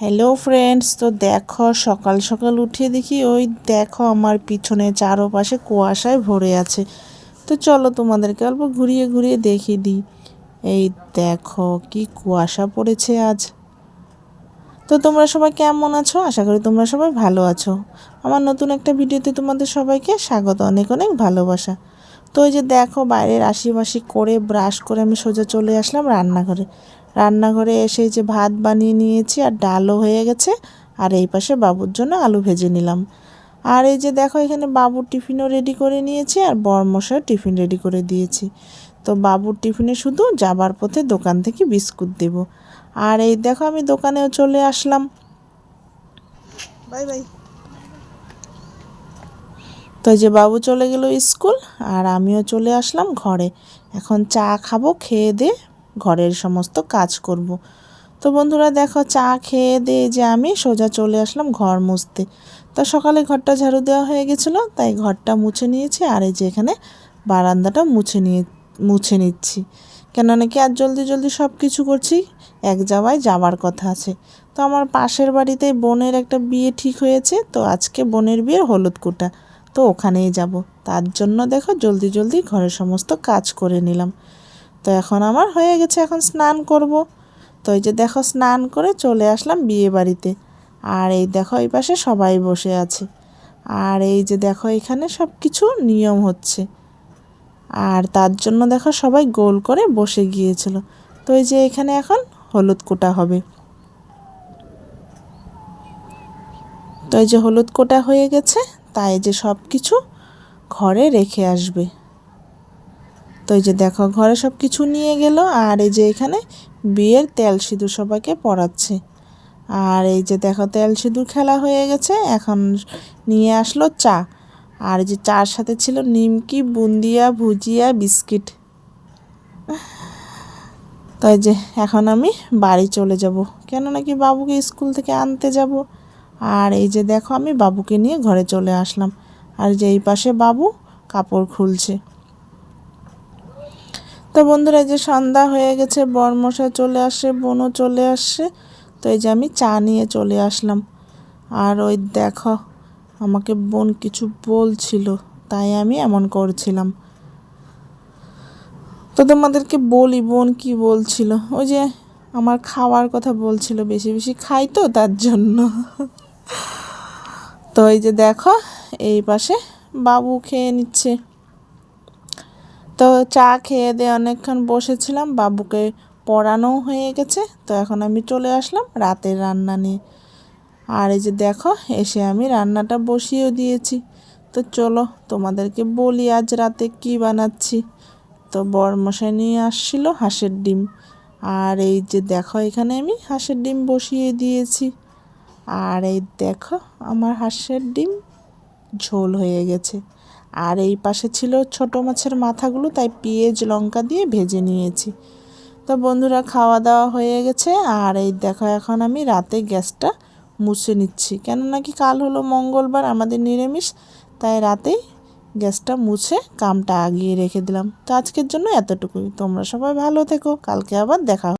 Hello friends তো দেখো, সকাল সকাল উঠে দেখি ওই দেখো আমার পিছনে চারোপাশে কুয়াশায় ভরে আছে। তো চলো তোমাদেরকে অল্প ঘুরিয়ে ঘুরিয়ে দেখিয়ে দিই। এই দেখো কি কুয়াশা পড়েছে আজ। তো তোমরা সবাই কেমন আছো? আশা করি তোমরা সবাই ভালো আছো। আমার নতুন একটা ভিডিওতে তোমাদের সবাইকে স্বাগত। অনেক অনেক ভালোবাসা। তো ওই যে দেখো বাইরের আশিবাসি করে ব্রাশ করে আমি সোজা চলে আসলাম রান্নাঘরে। রান্নাঘরে এসে যে ভাত বানিয়ে নিয়েছি আর ডালও হয়ে গেছে। আর এই পাশে বাবুর জন্য আলু ভেজে নিলাম। আর এই যে দেখো এখানে বাবুর টিফিনও রেডি করে নিয়েছি আর বরমশার টিফিন রেডি করে দিয়েছি। তো বাবুর টিফিনে শুধু যাবার পথে দোকান থেকে বিস্কুট দেব। আর এই দেখো আমি দোকানেও চলে আসলাম। Bye bye. তো যে বাবু চলে গেল স্কুল আর আমিও চলে আসলাম ঘরে। এখন চা খাব, খেয়ে দিয়ে ঘরের সমস্ত কাজ করব। তো বন্ধুরা দেখো চা খেয়ে দিয়ে যে আমি সোজা চলে আসলাম ঘর মুছতে। তো সকালে ঘরটা ঝাড়ু দেওয়া হয়ে গেছিল, তাই ঘরটা মুছে নিয়েছি আর এই যে এখানে বারান্দাটা মুছে নিয়ে, মুছে নিচ্ছি। কেন নাকি আর জলদি জলদি সব কিছু করছি, এক যাওয়ায় যাওয়ার কথা আছে। তো আমার পাশের বাড়িতে বোনের একটা বিয়ে ঠিক হয়েছে, তো আজকে বোনের বিয়ে হলুদ কুটা, তো ওখানেই যাব। তার জন্য দেখো জলদি জলদি ঘরের সমস্ত কাজ করে নিলাম। তো এখন আমার হয়ে গেছে, এখন স্নান করব। তো এই যে দেখো স্নান করে চলে আসলাম বিয়ে বাড়িতে। আর এই দেখো এই পাশে সবাই বসে আছে। আর এই যে দেখো এখানে সব কিছু নিয়ম হচ্ছে। আর তার জন্য দেখো সবাই গোল করে বসে গিয়েছিল। তো এই যে এখানে এখন হলুদ কোটা হবে। তো এই যে হলুদ কোটা হয়ে গেছে, তাই যে সব কিছু ঘরে রেখে আসবে। তো এই যে দেখো, ঘরে সব কিছু নিয়ে গেল আর এই যে এখানে বিয়ের তেল সিঁদুর সবাইকে পড়াচ্ছে আর এই যে দেখো, তেল সিঁদুর খেলা হয়ে গেছে, এখন নিয়ে আসলো চা। আর যে চার সাথে ছিল নিমকি, বুন্দিয়া, ভুজিয়া, বিস্কিট। তাই যে এখন আমি বাড়ি চলে যাব। কেন নাকি বাবুকে স্কুল থেকে আনতে যাব? আর এই যে দেখো, আমি বাবুকে নিয়ে ঘরে চলে আসলাম। আর যে এই পাশে বাবু কাপড় খুলছে। তো বন্ধুরা যে সন্ধ্যা হয়ে গেছে বরমশা চলে আসে, বোনও চলে আসছে তো এই যে আমি চা নিয়ে চলে আসলাম। আর ওই দেখো, আমাকে বোন কিছু বলছিল, তাই আমি এমন করছিলাম। তো তোমাদেরকে বলি, বোন কি বলছিল? ওই যে আমার খাওয়ার কথা বলছিল, বেশি বেশি খাই তো তার জন্য। তো এই যে দেখো, এই পাশে বাবু খেয়ে নিচ্ছে। তো চা খেয়ে দিয়ে অনেকক্ষণ বসেছিলাম, বাবুকে পড়ানো হয়ে গেছে, তো এখন আমি চলে আসলাম রাতের রান্না নিয়ে। আর এই যে দেখো, এসে আমি রান্নাটা বসিয়েও দিয়েছি। তো চলো তোমাদেরকে বলি আজ রাতে কি বানাচ্ছি। তো বরমশাই নিয়ে আসছিল হাঁসের ডিম। আর এই যে দেখো, এখানে আমি হাঁসের ডিম বসিয়ে দিয়েছি। আর এই দেখো, আমার হাঁসের ডিম ঝোল হয়ে গেছে। আর এই পাশে ছিল ছোট মাছের মাথাগুলো, তাই পেঁয়াজ, লঙ্কা দিয়ে ভেজে নিয়েছি। তো বন্ধুরা, খাওয়া দাওয়া হয়ে গেছে, আর এই দেখো এখন আমি রাতে গ্যাসটা মুছে নিচ্ছি। কেন নাকি কাল হলো মঙ্গলবার, আমাদের নিরামিষ, তাই রাতেই গ্যাসটা মুছে কামটা আগিয়ে রেখে দিলাম। তো আজকের জন্য এতটুকুই। তোমরা সবাই ভালো থেকো, কালকে আবার দেখা